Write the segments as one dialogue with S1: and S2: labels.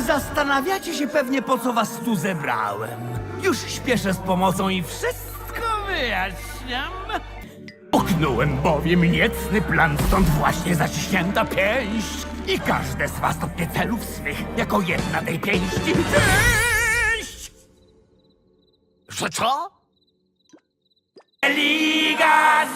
S1: Zastanawiacie się pewnie, po co was tu zebrałem. Już śpieszę z pomocą i wszystko wyjaśniam. Oknąłem bowiem niecny plan, stąd właśnie zaciśnięta pięść. I każde z was dotknie celów swych, jako jedna tej pięści. Pięść! Że co? Liga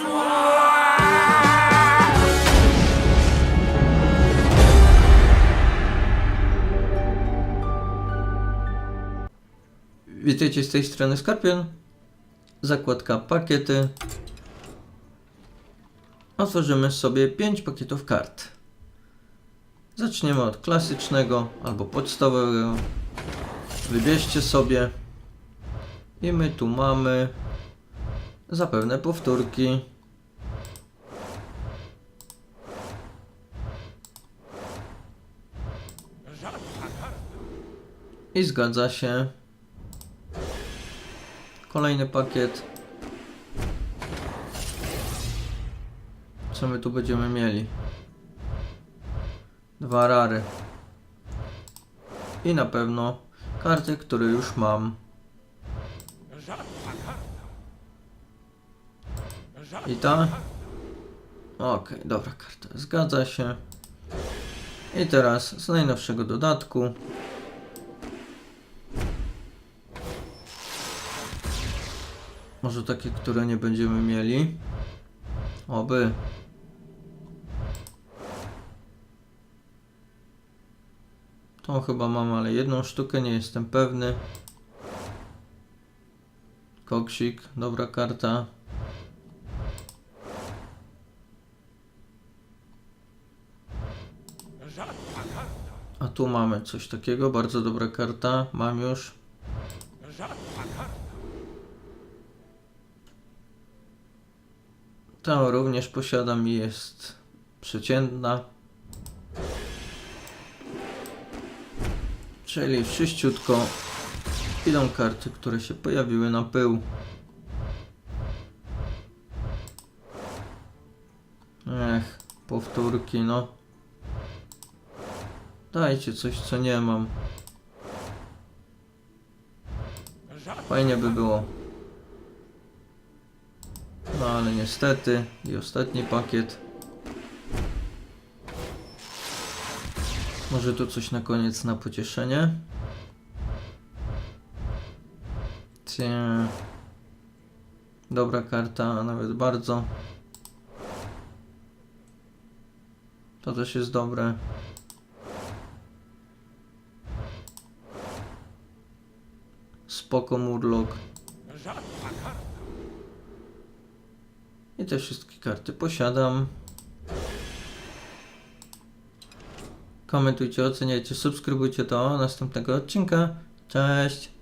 S2: Witajcie z tej strony Skorpion. Zakładka pakiety. Otworzymy sobie 5 pakietów kart. Zaczniemy od klasycznego albo podstawowego. Wybierzcie sobie. I my tu mamy zapewne powtórki. I zgadza się. Kolejny pakiet. Co my tu będziemy mieli? Dwa rary. I na pewno karty, które już mam. I ta? Okej, dobra karta. Zgadza się. I teraz z najnowszego dodatku. Może takie, które nie będziemy mieli. Oby. Tą chyba mam, ale jedną sztukę nie jestem pewny. Koksik, dobra karta. A tu mamy coś takiego, bardzo dobra karta. Mam już. Tę również posiadam i jest przeciętna. Czyli wszyściutko idą karty, które się pojawiły na pył. Ech, powtórki, no. Dajcie coś, co nie mam. Fajnie by było. No ale niestety i ostatni pakiet. Może tu coś na koniec na pocieszenie? Cie. Dobra karta, nawet bardzo. To też jest dobre. Spoko Murloc. I te wszystkie karty posiadam. Komentujcie, oceniajcie, subskrybujcie do następnego odcinka. Cześć!